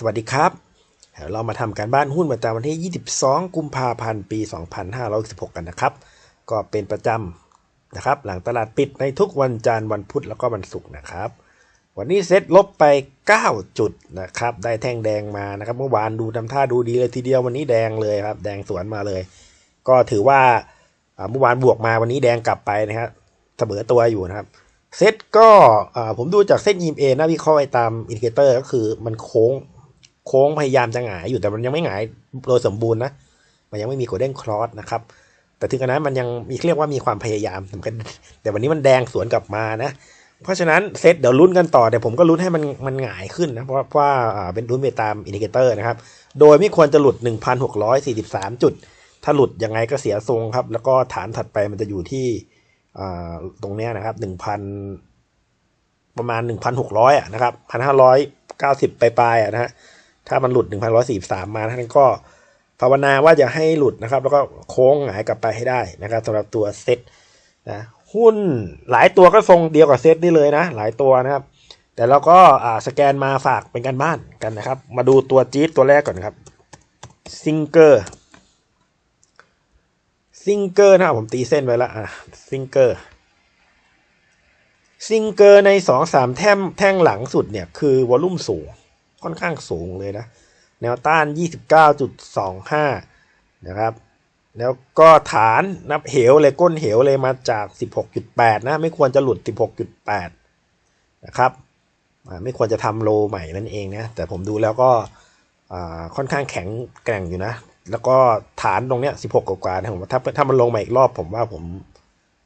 สวัสดีครับ เรามาทำการบ้านหุ้นประจำวันที่ 22 กุมภาพันธ์ ปี 2516กันนะครับ ก็เป็นประจำนะครับ หลังตลาดปิดในทุกวันจันทร์วันพุธแล้วก็วันศุกร์นะครับ วันนี้เซ็ตลบไป 9 จุดนะครับ ได้แท่งแดงมานะครับ เมื่อวานดูทำท่าดูดีเลยทีเดียววันนี้แดงเลยครับ แดงสวนมาเลย ก็ถือว่าเมื่อวานบวกมาวันนี้แดงกลับไปนะครับเสมอตัวอยู่นะครับเซตก็ผมดูจากเส้น EMA นะวิเคราะห์ไปตามอินดิเคเตอร์ก็คือมันโค้ง โค้งพยายามจะหงายอยู่แต่มันยังไม่หงายโดยสมบูรณ์นะ มันยังไม่มีโกลเด้นคลอสนะครับ แต่ถึงขนาดนั้นมันยังมีเรียกว่ามีความพยายามสำคัญแต่วันนี้มันแดงสวนกลับมานะ เพราะฉะนั้นเซตเดี๋ยวลุ้นกันต่อแต่ผมก็ลุ้นให้มันมันหงายขึ้นนะ เพราะว่าเป็นลุ้นไปตามอินดิเคเตอร์นะครับ โดยไม่ควรจะหลุด 1,643 จุด ถ้าหลุดยังไงก็เสียทรงครับ แล้วก็ฐานถัดไปมันจะอยู่ที่ตรงนี้นะครับ 1,000 ประมาณ 1,600อะนะครับ1,590ปลายๆอะนะฮะ ถ้ามันหลุด 1,143 มาท่านก็ภาวนาว่าจะให้หลุดนะครับ แล้วก็โค้งหงายกลับไปให้ได้นะครับสำหรับตัวเซ็ตนะหุ้นหลายตัวก็ทรงเดียวกับเซ็ตนี่เลยนะ หลายตัวนะครับ แต่เราก็อ่าสแกนมาฝากเป็นการบ้านกันนะครับ มาดูตัวจี๊ดตัวแรกก่อนครับซิงเกอร์ซิงเกอร์นะครับผมตีเส้นไว้แล้วอะซิงเกอร์ซิงเกอร์ในสองสามแท่งแท่งหลังสุดเนี่ย คือวอลลุ่มสูง ค่อนข้างสูงเลยนะ แนวต้าน 29.25 นะครับ แล้วก็ฐานนับเหวเลยก้นเหวเลยมาจาก 16.8 นะ ไม่ควรจะหลุด 16.8 นะครับ ไม่ควรจะทำโลใหม่นั่นเองนะ แต่ผมดูแล้วก็ค่อนข้างแข็งแกร่งอยู่นะ แล้วก็ฐานตรงเนี้ย 16 กว่าๆนะผมว่าถ้าถ้ามันลงมาอีกรอบผมว่าผม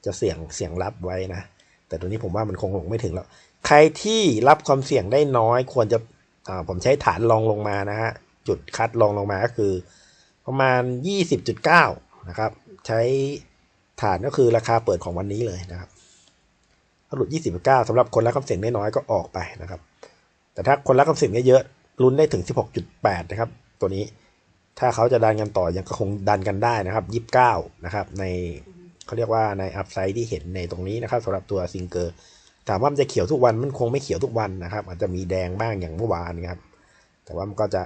จะเสี่ยงเสี่ยงรับไว้นะ แต่ตัวนี้ผมว่ามันคงลงไม่ถึงแล้ว ใครที่รับความเสี่ยงได้น้อยควรจะ ผมใช้ฐานรองลงมานะฮะจุดคัดรองลงมาก็คือ ประมาณ 20.9 นะครับ ใช้ฐานก็คือราคาเปิดของวันนี้เลยนะครับถ้าหลุด 29สำหรับคนรับความเสี่ยงได้น้อยก็ออกไปนะครับ แต่ถ้าคนรับความเสี่ยงเยอะๆลุ้นได้ถึง 16.8 นะครับ ตัวนี้ถ้าเขาจะดันกันต่อยังก็คงดันกันได้นะครับ 29 นะครับ ในเขาเรียกว่าในอัพไซด์ที่เห็นในตรงนี้นะครับสำหรับตัวซิงเกอร์ ถามว่ามันจะเขียวทุกวันมันคงไม่เขียวทุกวันนะครับ อาจจะมีแดงบ้างอย่างเมื่อวานนะครับ แต่ว่ามันก็จะ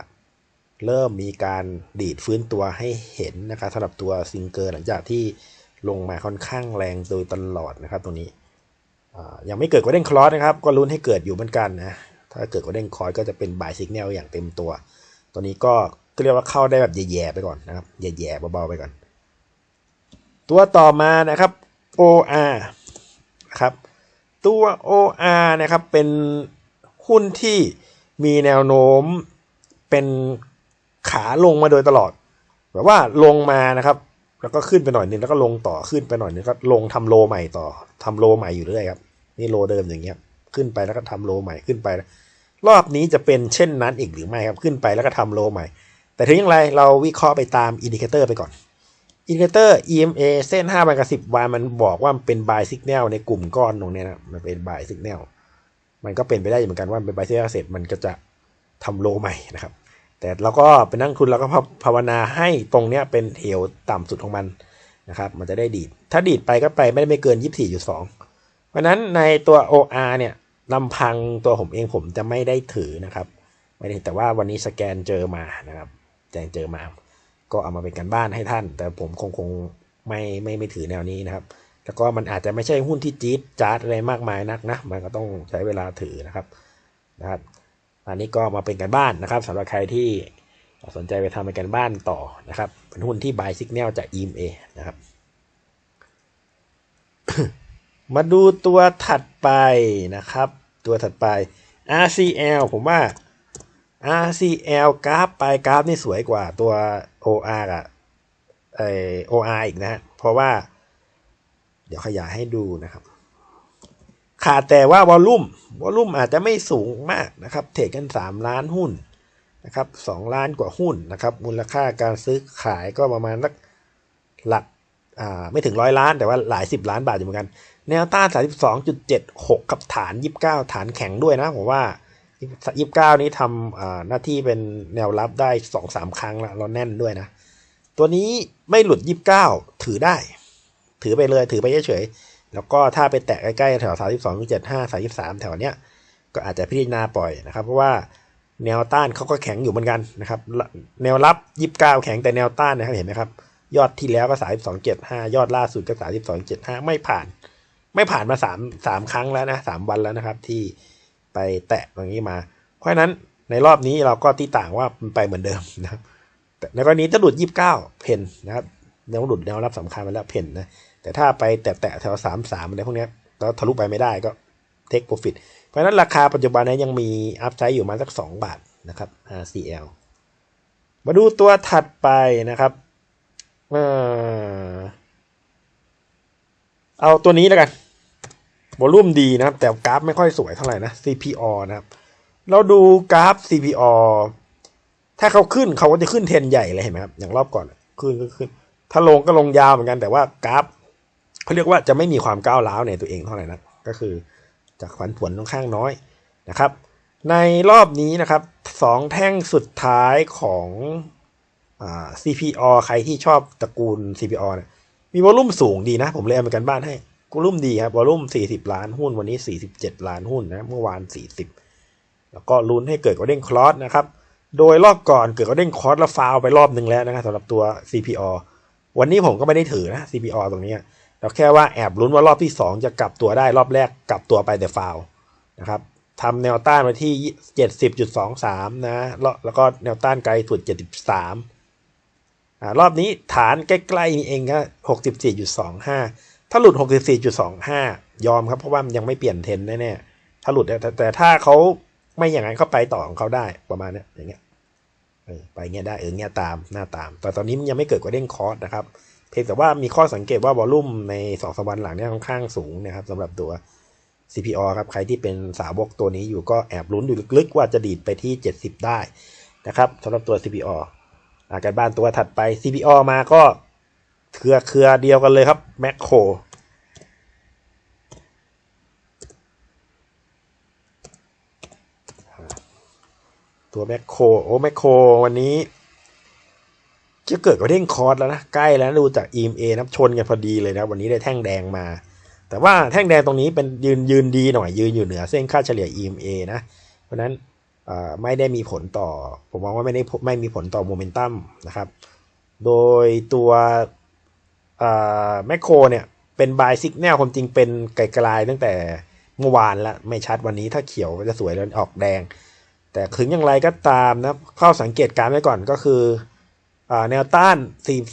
เริ่มมีการดีดฟื้นตัวให้เห็นนะครับสำหรับตัวซิงเกอร์หลังจากที่ลงมาค่อนข้างแรงโดยตลอดนะครับตรงนี้ยังไม่เกิดก o เด้นคลอสนะครับ ก็ลุ้นให้เกิดอยู่เหมือนกันนะ ถ้าเกิดก o เด้นคลอสก็จะเป็นบายสิกแนลอย่างเต็มตัว ตัวนี้ก็ก็เรียกว่าเข้าได้แบบแย่ๆไปก่อนนะครับ แย่ๆเบาๆไปก่อน ตัวต่อมานะครับ OR นะครับ ตัว OR นะครับ เป็นหุ้นที่มีแนวโน้มเป็นขาลงมาโดยตลอด แบบว่าลงมานะครับ แล้วก็ขึ้นไปหน่อยนึงแล้วก็ลงต่อขึ้นไปหน่อยนึงก็ลงทำโลใหม่ต่อทำโลใหม่อยู่เรื่อยครับ นี่โลเดิมอย่างเงี้ย ขึ้นไปแล้วก็ทำโลใหม่ขึ้นไป รอบนี้จะเป็นเช่นนั้นอีกหรือไม่ครับ ขึ้นไปแล้วก็ทำโลใหม่ แต่ถึงอย่างไรเราวิเคราะห์ไปตามอินดิเคเตอร์ไปก่อน อินเคเตอร์ EMA เส้น5วันกับ10วันมันบอกว่ามันเป็น buy signal ในกลุ่มก้อนตรงนี้นะมันเป็น buy signal มันก็เป็นไปได้เหมือนกันว่าเป็น buy signal เสร็จมันก็จะทำโลใหม่นะครับ แต่เราก็เป็นนักลงทุนเราก็ภาวนาให้ตรงเนี้ยเป็นเหวต่ำสุดของมันนะครับ มันจะได้ดีด ถ้าดีดไปก็ไปไม่ได้ไม่เกิน 24.2 เพราะฉะนั้นในตัว OR เนี่ยลำพังตัวผมเองผมจะไม่ได้ถือนะครับ ไม่ได้แต่ว่าวันนี้สแกนเจอมานะครับแจ้งเจอมา ก็เอามาเป็นการบ้านให้ท่าน แต่ผมคงคงไม่ไม่ไม่ถือแนวนี้นะครับ แล้วก็มันอาจจะไม่ใช่หุ้นที่จี๊ดจ๊าดอะไรมากมายนักนะ มันก็ต้องใช้เวลาถือนะครับนะครับ อันนี้ก็มาเป็นการบ้านนะครับสำหรับใครที่สนใจไปทำเป็นการบ้านต่อนะครับ เป็นหุ้นที่ buy signal จาก EMA นะครับ มาดูตัวถัดไปนะครับ ตัวถัดไป RCL ผมว่า RCL กราฟไปกราฟนี่สวยกว่าตัว OR อะไอ OR อีกนะฮะเพราะว่า เดี๋ยวขยายให้ดูนะครับ ขาดแต่ว่าวอลลุ่มวอลลุ่มอาจจะไม่สูงมากนะครับ เทรดกัน 3 ล้านหุ้นนะครับ2ล้านกว่าหุ้นนะครับ มูลค่าการซื้อขายก็ประมาณสักหลักอ่าไม่ถึงร้อยล้านแต่ว่าหลายสิบล้านบาทอยู่เหมือนกัน แนวต้าน 32.76 กับฐาน 29 ฐานแข็งด้วยนะผมว่า 29นี้ทำอ่าหน้าที่เป็นแนวรับได้2-3ครั้งแล้วเราแน่นด้วยนะ ตัวนี้ไม่หลุด29ถือได้ ถือไปเลยถือไปเฉยๆแล้วก็ถ้าไปแตะใกล้ๆแถว32.75 33แถวเนี้ยก็อาจจะพิจารณาปล่อยนะครับ เพราะว่าแนวต้านเขาก็แข็งอยู่เหมือนกันนะครับ แนวรับยี่สิบเก้าแข็งแต่แนวต้านนะครับเห็นไหมครับ ยอดที่แล้วก็สามสองเจ็ดห้ายอดล่าสุดก็สามสิบสองเจ็ดห้าไม่ผ่าน ไม่ผ่านมาสามสามครั้งแล้วนะสามวันแล้วนะครับที่ ไปแตะตรงนี้มา เพราะฉะนั้นในรอบนี้เราก็ตีต่างว่ามันไปเหมือนเดิมนะครับแต่ในกรณีถ้าหลุดยี่สิบเก้าเพนนะครับแนวหลุดแนวรับสำคัญไปแล้วเพนนะแต่ถ้าไปแตะแถวสามสามอะไรพวกนี้แล้วทะลุไปไม่ได้ก็เทคโปรฟิตเพราะฉะนั้นราคาปัจจุบันนี้ยังมีอัพไซด์อยู่มาสักสองบาทนะครับ RCL มาดูตัวถัดไปนะครับเอาตัวนี้แล้วกัน วอลุ่มดีนะครับ แต่กราฟไม่ค่อยสวยเท่าไหร่นะ CPO นะครับ เราดูกราฟ CPO ถ้าเขาขึ้นเขาก็จะขึ้นเทรนใหญ่เลยเห็นไหมครับ อย่างรอบก่อนขึ้นก็ขึ้น ถ้าลงก็ลงยาวเหมือนกัน แต่ว่ากราฟเขาเรียกว่าจะไม่มีความก้าวร้าวในตัวเองเท่าไหร่นะก็คือจากผันผวนค่อนข้างน้อยนะครับ ในรอบนี้นะครับสองแท่งสุดท้ายของอ CPO ใครที่ชอบตระกูล CPO เนี่ยมีวอลุ่มสูงดีนะ ผมเลยเอามากันบ้านให้ วอลุ่มดีครับวอลุ่ม 40 ล้านหุ้นวันนี้ 47 ล้านหุ้นนะเมื่อวาน 40 แล้วก็ลุ้นให้เกิดกระเด้งคลอสนะครับ โดยรอบก่อนเกิดกระเด้งคลอสแล้วฟาวไปรอบหนึ่งแล้วนะครับสำหรับตัว CPO วันนี้ผมก็ไม่ได้ถือนะ CPO ตรงนี้เราแค่ว่าแอบลุ้นว่ารอบที่ 2 จะกลับตัวได้รอบแรกกลับตัวไปแต่ฟาวนะครับทำแนวต้านไว้ที่ 70.23 นะ แล้วก็แนวต้านไกลสุด 73อ่ารอบนี้ฐานใกล้ๆนี่เองก็64.25 ถ้าหลุด 64.25 ยอมครับ เพราะว่ามันยังไม่เปลี่ยนเทนแน่ๆ ถ้าหลุดแต่แต่ถ้าเขาไม่อย่างนั้นเขาไปต่อของเขาได้ประมาณนี้อย่างเงี้ยไปเงี้ยได้เออเงี้ยตามหน้าตาม แต่ตอนนี้มันยังไม่เกิดกว่าเด้งคอร์สนะครับ เพียงแต่ว่ามีข้อสังเกตว่าวอลลุ่มในสองสวันหลังเนี่ยค่อนข้างสูงนะครับสำหรับตัว CPO ครับใครที่เป็นสาวกตัวนี้อยู่ก็แอบลุ้นอยู่ลึกๆว่าจะดีดไปที่ 70 ได้นะครับสำหรับตัว CPO อาการบ้านตัวถัดไป CPO มาก็ เครือเครือเดียวกันเลยครับแมคโครตัวแมคโครโอ้แมคโครวันนี้จะเกิดกระเด้งคอร์สแล้วนะ ใกล้แล้วดูจาก EMA นะชนกันพอดีเลยนะ วันนี้ได้แท่งแดงมา แต่ว่าแท่งแดงตรงนี้เป็นยืนยืนดีหน่อยยืนอยู่เหนือเส้นค่าเฉลี่ย EMA นะ เพราะนั้นไม่ได้มีผลต่อ ผมมองว่าไม่ได้ไม่มีผลต่อโมเมนตัมนะครับ โดยตัว แมคโครเนี่ยเป็นบายซิกแนลความจริงเป็นไกลๆตั้งแต่เมื่อวานแล้วไม่ชัดวันนี้ถ้าเขียวก็จะสวยแล้วออกแดง แต่ถึงอย่างไรก็ตามนะเข้าสังเกตการไว้ก่อนก็คือแนวต้าน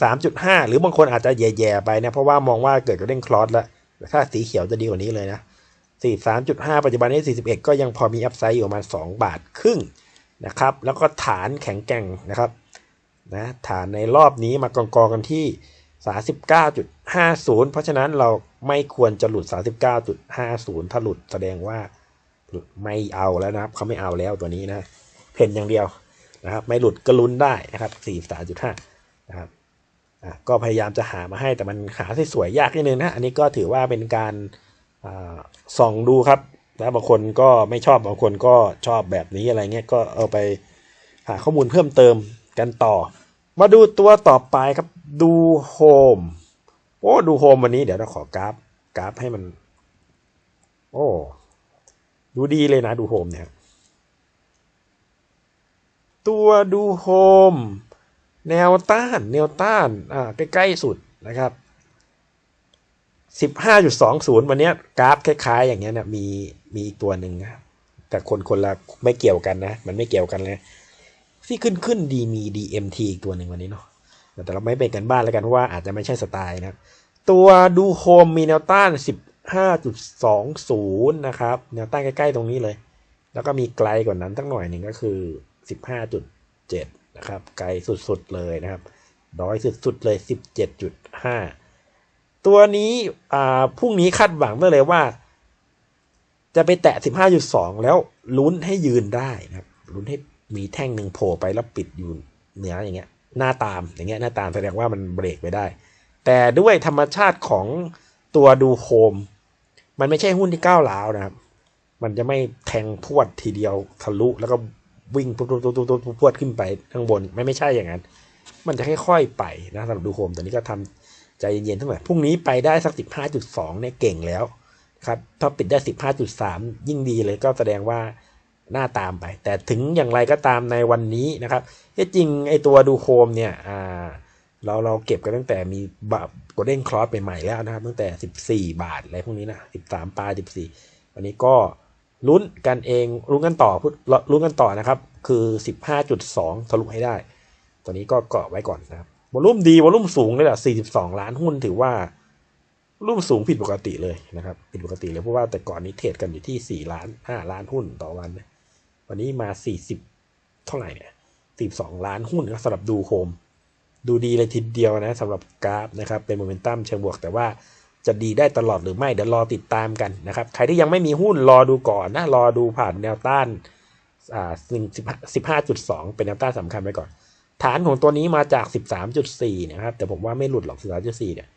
43.5 หรือบางคนอาจจะแย่ๆไปนะเพราะว่ามองว่าเกิดกระเด้งคลอสแล้วถ้าสีเขียวจะดีกว่านี้เลยนะ 43.5 ปัจจุบันนี้ 41 ก็ยังพอมีอัพไซด์อยู่ประมาณ 2 บาทครึ่งนะครับแล้วก็ฐานแข็งแกร่งนะครับนะฐานในรอบนี้มากองกองกันที่ 39.50 เพราะฉะนั้นเราไม่ควรจะหลุด 39.50 ถ้าหลุดแสดงว่าไม่เอาแล้วนะครับ เขาไม่เอาแล้วตัวนี้นะ เพนอย่างเดียวนะครับ ไม่หลุดก็ลุ้นได้นะครับ 43.5 นะครับอะก็พยายามจะหามาให้แต่มันหาที่สวยยากนิดนึงนะ อันนี้ก็ถือว่าเป็นการส่องดูครับแล้วบางคนก็ไม่ชอบบางคนก็ชอบแบบนี้อะไรเงี้ยก็เอาไปหาข้อมูลเพิ่มเติมกันต่อ มาดูตัวต่อไปครับดูโฮมโอ้ดูโฮมวันนี้เดี๋ยวเราขอกราฟกราฟให้มัน โอ้ดูดีเลยนะดูโฮมเนี่ยตัวดูโฮมแนวต้าน แนวต้านอ่าใกล้ๆสุดนะครับสิบห้าจุดสองศูนย์วันนี้กราฟคล้ายๆ อย่างเงี้ยเนี่ยมีมีอีกตัวหนึ่งนะแต่คนคนละไม่เกี่ยวกันนะ มันไม่เกี่ยวกันเลย ที่ขึ้นขึ้นดีมี DMT อีกตัวหนึ่งวันนี้เนาะแต่เราไม่เป็นกันบ้านแล้วกันเพราะว่าอาจจะไม่ใช่สไตล์นะตัวดูโฮมมีแนวต้านสิบห้าจุดสองศูนะครับ แนวต้านใกล้ ๆ ตรงนี้เลย แล้วก็มีไกลกว่านั้นตั้งหน่อยหนึ่งก็คือสิบห้าจุดเจ็ดนะครับ ไกลสุดๆเลยนะครับร้อยสุดๆเลยสิบเจ็ดจุดห้าตัวนี้อ่าพรุ่งนี้คาดหวังได้เลยว่า จะไปแตะ 15.2 แล้วลุ้นให้ยืนได้นะครับลุ้นให้ มีแท่งหนึ่งโผล่ไปแล้วปิดอยู่เหนืออย่างเงี้ยหน้าตามอย่างเงี้ยหน้าตามแสดงว่ามันเบรกไปได้ แต่ด้วยธรรมชาติของตัวดูโฮมมันไม่ใช่หุ้นที่ก้าวร้าวนะครับ มันจะไม่แทงพวดทีเดียวทะลุแล้วก็วิ่งปุ๊บปุ๊บปุ๊บปุ๊บพวดขึ้นไปข้างบนไม่ไม่ใช่อย่างนั้น มันจะค่อยๆไปนะสำหรับดูโฮมตัวนี้ก็ทำใจเย็นๆทั้งหมดพรุ่งนี้ไปได้สัก 15.2เนี่ยเก่งแล้วครับถ้าปิดได้ 15.3 ยิ่งดีเลยก็แสดงว่า หน้าตามไป แต่ถึงอย่างไรก็ตามในวันนี้นะครับที่จริงไอตัวดูโคมเนี่ยเราเราเก็บกันตั้งแต่มีแบบกดเด้นคลอสใหม่ๆแล้วนะครับ ตั้งแต่ 14 บาทอะไรพวกนี้นะ 13ปลาย14 วันนี้ก็ลุ้นกันเองลุ้นกันต่อพูดลุ้นกันต่อนะครับ คือ 15.2 ทะลุให้ได้ ตัวนี้ก็เกาะไว้ก่อนนะครับวอลุ่มดีวอลุ่มสูงเลยแหละ42 ล้านหุ้นถือว่ารุ่มสูงผิดปกติเลยนะครับ ผิดปกติเลยเพราะว่าแต่ก่อนนี้เทรดกันอยู่ที่ 4 ล้าน 5 ล้านหุ้นต่อวันนะ วันนี้มา 40 เท่าไหร่เนี่ย42 ล้านหุ้นสำหรับดูโฮมดูดีเลยทีเดียวนะสำหรับกราฟนะครับเป็นโมเมนตัมเชิงบวกแต่ว่าจะดีได้ตลอดหรือไม่เดี๋ยวรอติดตามกันนะครับ ใครที่ยังไม่มีหุ้นรอดูก่อนนะ รอดูผ่านแนวต้านอ่าสิบห้าจุดสองเป็นแนวต้านสำคัญไปก่อน ฐานของตัวนี้มาจาก13.4นะครับ แต่ผมว่าไม่หลุดหรอก13.4เนี่ย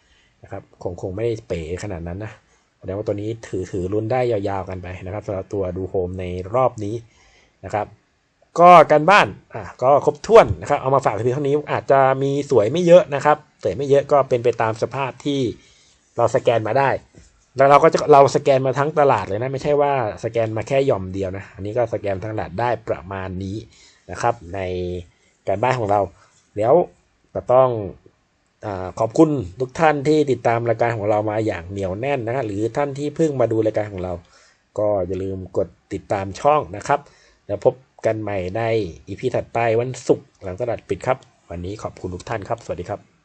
นะครับคงคงไม่ได้เป๋ขนาดนั้นนะแสดงว่าตัวนี้ถือถือลุ้นได้ยาวๆกันไปนะครับสำหรับตัวดูโฮมในรอบนี้ นะครับ ก็การบ้านอะก็ครบถ้วนนะครับ เอามาฝากเพียงเท่านี้อาจจะมีสวยไม่เยอะนะครับสวยไม่เยอะก็เป็นไปตามสภาพที่เราสแกนมาได้ แล้วเราก็จะเราสแกนมาทั้งตลาดเลยนะ ไม่ใช่ว่าสแกนมาแค่หย่อมเดียวนะ อันนี้ก็สแกนทั้งตลาดได้ประมาณนี้นะครับ ในการบ้านของเรา แล้วก็ต้องอขอบคุณทุกท่านที่ติดตามรายการของเรามาอย่างเหนียวแน่นนะหรือท่านที่เพิ่งมาดูรายการของเรา ก็อย่าลืมกดติดตามช่องนะครับ แล้วพบกันใหม่ในอีพีถัดไปวันศุกร์หลังตลาดปิดครับ วันนี้ขอบคุณทุกท่านครับ สวัสดีครับ